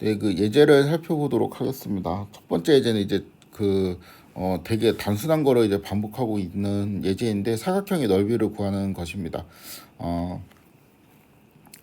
네, 그 예제를 살펴보도록 하겠습니다. 첫 번째 예제는 이제 그 어, 되게 단순한 거를 이제 반복하고 있는 예제인데 사각형의 넓이를 구하는 것입니다. 어,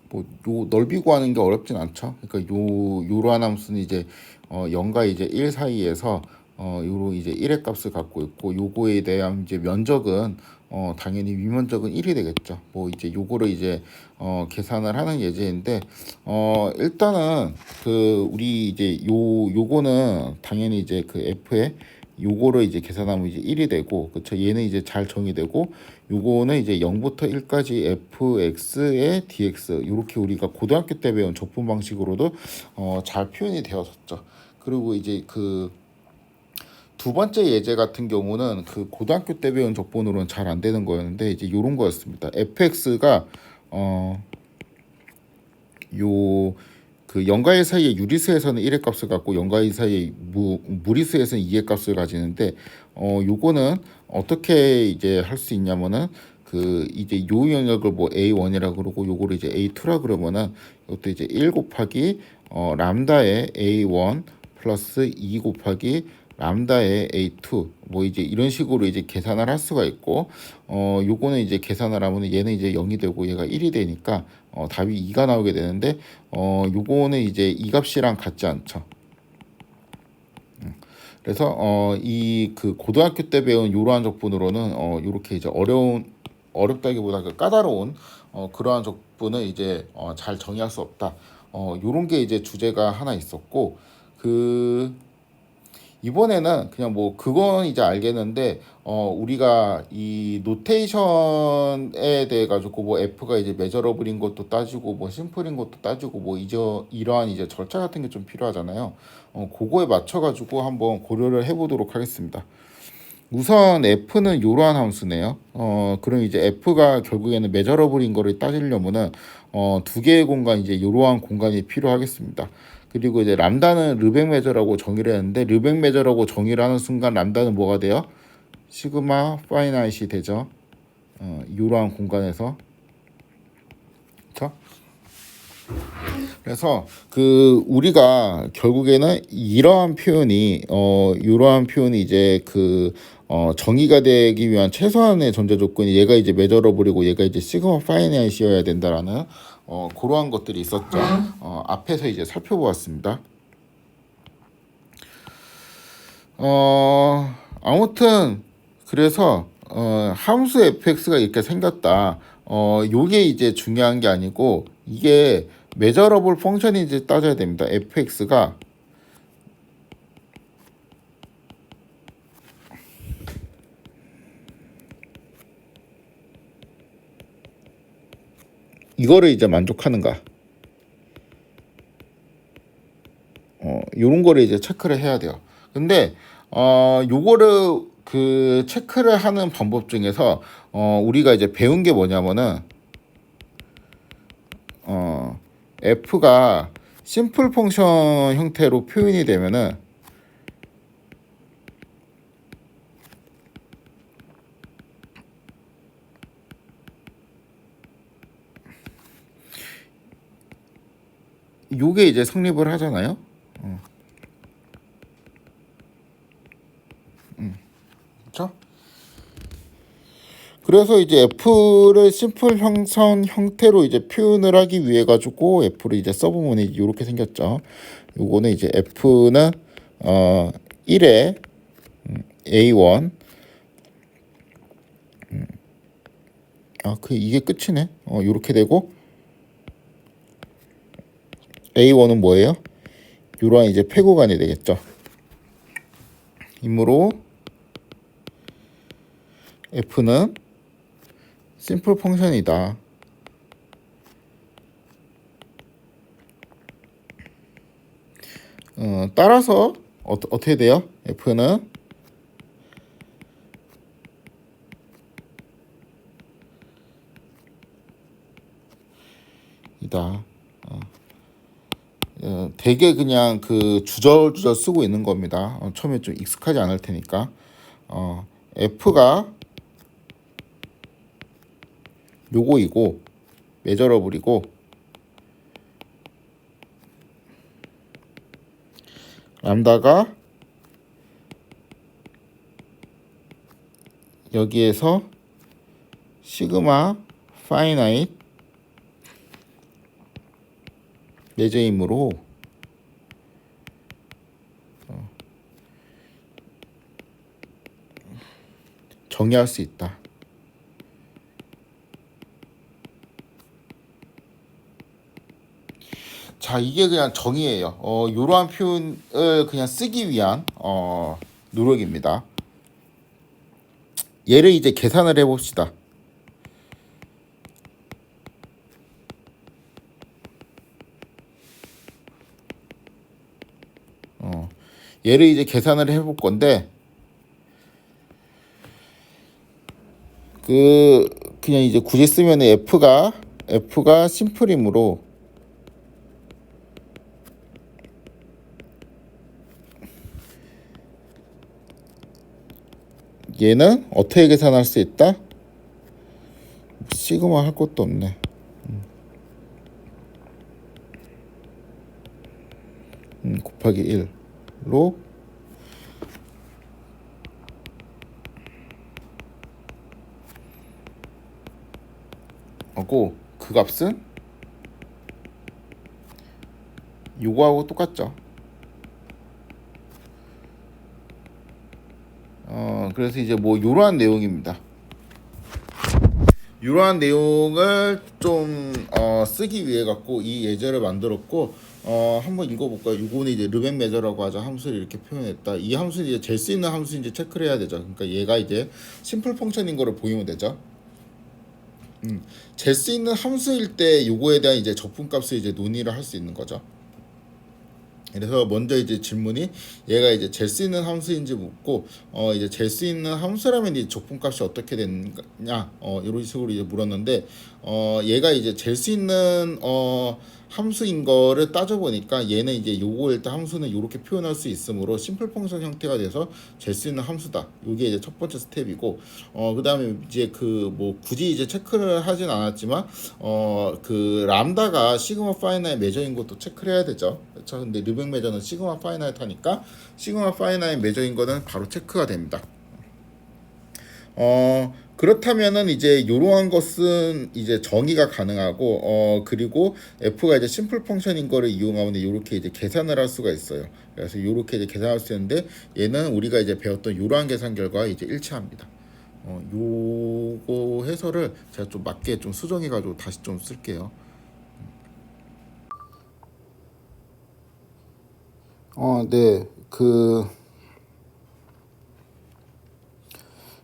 뭐 요 넓이 구하는 게 어렵진 않죠. 그러니까 요 요러한 함수는 이제 어 0과 이제 1 사이에서 어 요로 이제 1의 값을 갖고 있고 요거에 대한 이제 면적은 어 당연히 위면적은 1이 되겠죠. 뭐 이제 요거를 이제 어 계산을 하는 예제인데 어 일단은 그 우리 이제 요 요거는 당연히 이제 그 f의 요거를 이제 계산하면 이제 1이 되고 그쵸 얘는 이제 잘 정의되고 요거는 이제 0부터 1까지 fx의 dx 요렇게 우리가 고등학교 때 배운 적분 방식으로도 어 잘 표현이 되었었죠 그리고 이제 그 두 번째 예제 같은 경우는 그 고등학교 때 배운 적분으로는 잘 안 되는 거였는데 이제 요런 거였습니다. fx가 어 요 그 0과 1 사이에 유리수에서는 1의 값을 갖고 0과 2 사이에 무, 무리수에서는 2의 값을 가지는데 어 요거는 어떻게 이제 할 수 있냐면은 그 이제 요 영역을 뭐 A1이라 그러고 요거를 이제 A2라 그러면은 이것도 이제 1 곱하기 어 람다의 A1 플러스 2 곱하기 람다의 A2 뭐 이제 이런 식으로 이제 계산을 할 수가 있고 어 요거는 이제 계산을 하면 얘는 이제 0이 되고 얘가 1이 되니까 어 답이 2가 나오게 되는데 어 요거는 이제 이 값이랑 같지 않죠. 음. 그래서 어 이 그 고등학교 때 배운 요러한 적분으로는 어 요렇게 이제 어려운 어렵다기보다 그 까다로운 어 그러한 적분을 이제 어 잘 정의할 수 없다. 어 요런 게 이제 주제가 하나 있었고 그 이번에는 그냥 뭐 그건 이제 알겠는데 어 우리가 이 노테이션에 대해 가지고 뭐 F가 이제 메저러블인 것도 따지고 뭐 심플인 것도 따지고 뭐 이제 이러한 이제 절차 같은 게 좀 필요하잖아요. 어 그거에 맞춰 가지고 한번 고려를 해 보도록 하겠습니다. 우선 F는 이러한 함수네요. 어 그럼 이제 F가 결국에는 메저러블인 거를 따지려면은 어 두 개의 공간 이제 이러한 공간이 필요하겠습니다. 그리고 이제 람다는 르벡 메저라고 정의를 했는데 르벡 메저라고 정의를 하는 순간 람다는 뭐가 돼요? 시그마 파이나잇이 되죠. 어, 이러한 공간에서 그렇죠? 그래서 그 우리가 결국에는 이러한 표현이 어 이러한 표현이 이제 그 어, 정의가 되기 위한 최소한의 전제 조건이 얘가 이제 메저러블이고 얘가 이제 시그마 파이나잇이어야 된다라는 어, 그러한 것들이 있었죠. 어, 앞에서 이제 살펴보았습니다. 어, 아무튼 그래서 어, 함수 fx가 이렇게 생겼다. 어, 요게 이제 중요한 게 아니고 이게 메저러블 펑션인지 따져야 됩니다. fx가 이거를 이제 만족하는가? 어, 요런 거를 이제 체크를 해야 돼요. 근데 어, 요거를 그 체크를 하는 방법 중에서 어, 우리가 이제 배운 게 뭐냐면은 어, f가 심플 펑션 형태로 표현이 되면은 요게 이제 성립을 하잖아요. 어. 음. 그렇죠? 그래서 이제 F를 심플 형성 형태로 이제 표현을 하기 위해 가지고 F를 이제 써보면 이렇게 생겼죠. 요거는 이제 F는 어 1에 A1 음. 아그 이게 끝이네. 어 요렇게 되고 A1은 뭐예요? 이러한 이제 폐구간이 되겠죠. 이므로 F는 심플 펑션이다. 어, 따라서 어, 어떻게 돼요? F는 이다. 어, 되게 그냥 그 주저주저 쓰고 있는 겁니다. 어, 처음에 좀 익숙하지 않을 테니까. 어, F가 요거이고, 메저러블이고, 람다가 여기에서 시그마 파이나잇 예제이므로 어, 정의할 수 있다. 자, 이게 그냥 정의예요. 어, 이러한 표현을 그냥 쓰기 위한 어, 노력입니다. 얘를 이제 계산을 해봅시다. 어, 얘를 이제 계산을 해 볼 건데 그 그냥 이제 굳이 쓰면 f가 f가 심플이므로 얘는 어떻게 계산할 수 있다? 시그마 할 것도 없네. 음. 음, 곱하기 1 로 하고 그 값은 요거하고 똑같죠. 어, 그래서 이제 뭐 이러한 내용입니다. 이러한 내용을 좀 어, 쓰기 위해 갖고 이 예제를 만들었고 어, 한번 읽어볼까요? 이거는 이제 르벤 메저라고 하자 함수를 이렇게 표현했다. 이 함수는 이제 잴 수 있는 함수인지 체크를 해야 되죠. 그러니까 얘가 이제 심플 펑션인 거를 보이면 되죠. 음, 잴 수 있는 함수일 때 요거에 대한 이제 적분값을 이제 논의를 할 수 있는 거죠. 그래서 먼저 이제 질문이 얘가 이제 잴 수 있는 함수인지 묻고 어 이제 잴 수 있는 함수라면 이 적분값이 어떻게 되느냐 어 이런 식으로 이제 물었는데 어 얘가 이제 잴 수 있는 어 함수인 거를 따져 보니까 얘는 이제 요거 일단 함수는 이렇게 표현할 수 있으므로 심플 펑션 형태가 돼서 잴 수 있는 함수다. 요게 이제 첫 번째 스텝이고 어 그다음에 이제 그 뭐 굳이 이제 체크를 하진 않았지만 어 그 람다가 시그마 파이나의 메저인 것도 체크를 해야 되죠. 그렇죠. 근데 르벡 메저는 시그마 파이나에 타니까 시그마 파이나의 메저인 거는 바로 체크가 됩니다. 어 그렇다면은 이제 이러한 것은 이제 정의가 가능하고 어 그리고 f가 이제 심플 펑션인 거를 이용하면 이렇게 이제 계산을 할 수가 있어요. 그래서 이렇게 이제 계산할 수 있는데 얘는 우리가 이제 배웠던 이러한 계산 결과 이제 일치합니다. 어 요거 해설을 제가 좀 맞게 좀 수정해 가지고 다시 좀 쓸게요. 어, 네. 그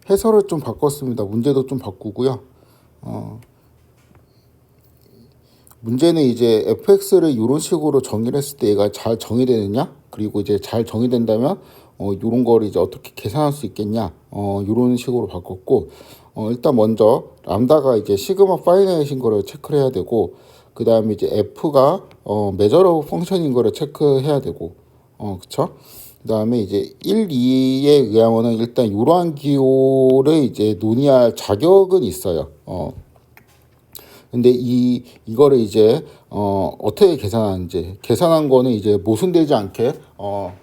해설을 좀 바꿨습니다. 문제도 좀 바꾸고요. 어, 문제는 이제 fx를 이런 식으로 정의를 했을 때 얘가 잘 정의되느냐? 그리고 이제 잘 정의된다면 어, 이런 거를 이제 어떻게 계산할 수 있겠냐? 어, 이런 식으로 바꿨고 어, 일단 먼저 람다가 이제 시그마 파이나이트인 거를 체크를 해야 되고 그 다음에 이제 f가 어, 메저러브 펑션인 거를 체크해야 되고 어, 그쵸? 그 다음에 이제 1, 2에 의하면은 일단 이러한 기호를 이제 논의할 자격은 있어요. 어. 근데 이, 이거를 이제, 어, 어떻게 계산하는지, 계산한 거는 이제 모순되지 않게, 어,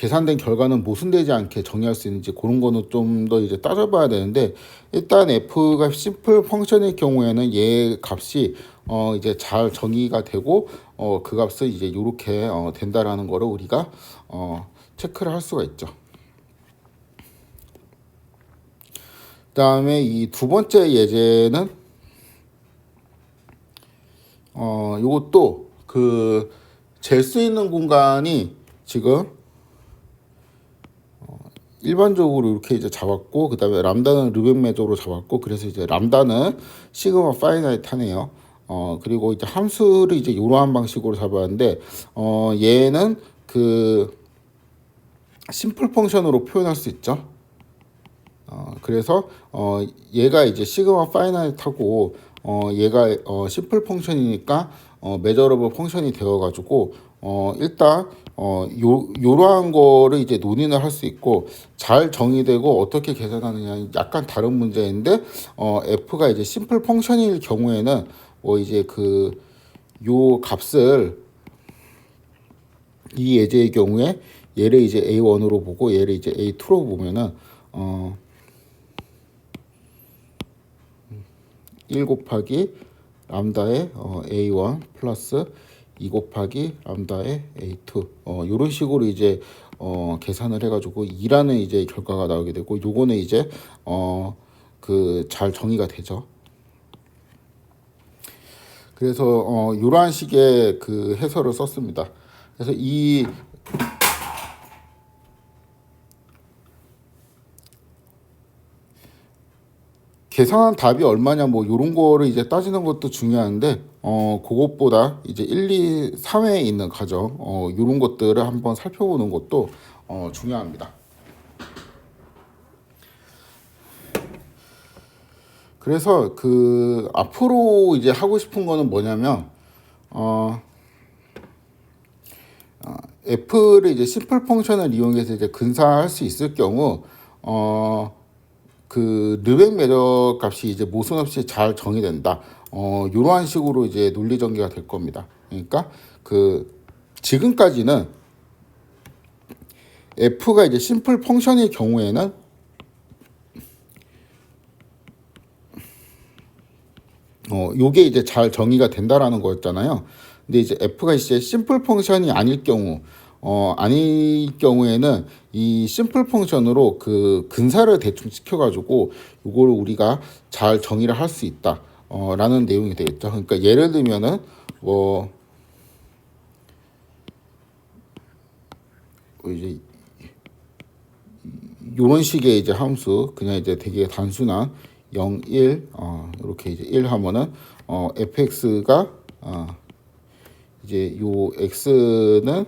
계산된 결과는 모순되지 않게 정의할 수 있는지 그런 거는 좀 더 이제 따져봐야 되는데 일단 f가 심플 펑션일 경우에는 얘 값이 어 이제 잘 정의가 되고 어 그 값을 이제 요렇게 어 된다라는 거를 우리가 어 체크를 할 수가 있죠. 그 다음에 이 두 번째 예제는 어 요것도 그 잴 수 있는 공간이 지금 일반적으로 이렇게 이제 잡았고 그 다음에 람다는 르벡 매저로 잡았고 그래서 이제 람다는 시그마 파이나이트 하네요. 어 그리고 이제 함수를 이제 이러한 방식으로 잡았는데 어 얘는 그 심플 펑션으로 표현할 수 있죠. 어 그래서 어 얘가 이제 시그마 파이나이트하고 어 얘가 어 심플 펑션이니까 어 메저러블 펑션이 되어 가지고 어 일단 어, 요, 요러한 거를 이제 논의를 할 수 있고, 잘 정의되고 어떻게 계산하느냐, 약간 다른 문제인데, 어, F가 이제 심플 펑션일 경우에는, 뭐 이제 그, 요 값을 이 예제의 경우에 얘를 이제 A1으로 보고 얘를 이제 A2로 보면은 어, 1 곱하기 람다의 어, A1 플러스 2 곱하기 람다의 A2 어, 이런 식으로 이제 어, 계산을 해가지고 2라는 이제 결과가 나오게 되고 요거는 이제 어, 그 잘 정의가 되죠. 그래서 어, 이러한 식의 그 해설을 썼습니다. 그래서 이 계산한 답이 얼마냐 뭐 이런 거를 이제 따지는 것도 중요한데 어 그것보다 이제 1, 2, 3회에 있는 과정 어 이런 것들을 한번 살펴보는 것도 어 중요합니다. 그래서 그 앞으로 이제 하고 싶은 거는 뭐냐면 어, 어 F를 이제 심플 펑션을 이용해서 이제 근사할 수 있을 경우 어그 르벡 매력 값이 이제 모순 없이 잘 정의된다. 어, 이러한 식으로 이제 논리 전개가 될 겁니다. 그러니까 그 지금까지는 f가 이제 심플 펑션일 경우에는 어, 요게 이제 잘 정의가 된다라는 거였잖아요. 근데 이제 f가 이제 심플 펑션이 아닐 경우 어, 아닐 경우에는 이 심플 펑션으로 그 근사를 대충 시켜가지고 요거를 우리가 잘 정의를 할 수 있다. 어, 라는 내용이 되겠죠. 그러니까 예를 들면은 뭐 이제 요런 식의 이제 함수 그냥 이제 되게 단순한 0, 1 어, 이렇게 이제 1 하면은 어, fx가 어, 이제 요 x는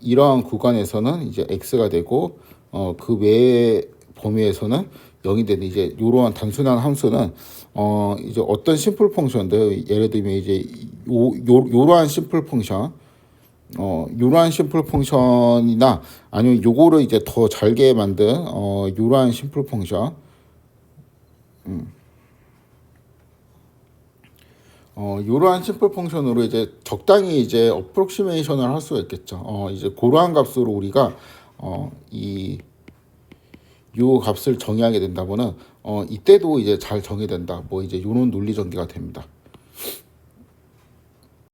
이러한 구간에서는 이제 x가 되고 어, 그 외의 범위에서는 0이 되는 이제 이러한 단순한 함수는 어 이제 어떤 심플 펑션들 예를 들면 이제 요, 요 요러한 심플 펑션 어 요러한 심플 펑션이나 아니면 요거를 이제 더 잘게 만든 어 요러한 심플 펑션 음. 어, 이러한 심플 펑션으로 이제 적당히 이제 어프록시메이션을 할 수가 있겠죠. 어, 이제 그러한 값으로 우리가 어, 이, 요 값을 정의하게 된다면은 어, 이때도 이제 잘 정의된다. 뭐 이제 요런 논리 전개가 됩니다.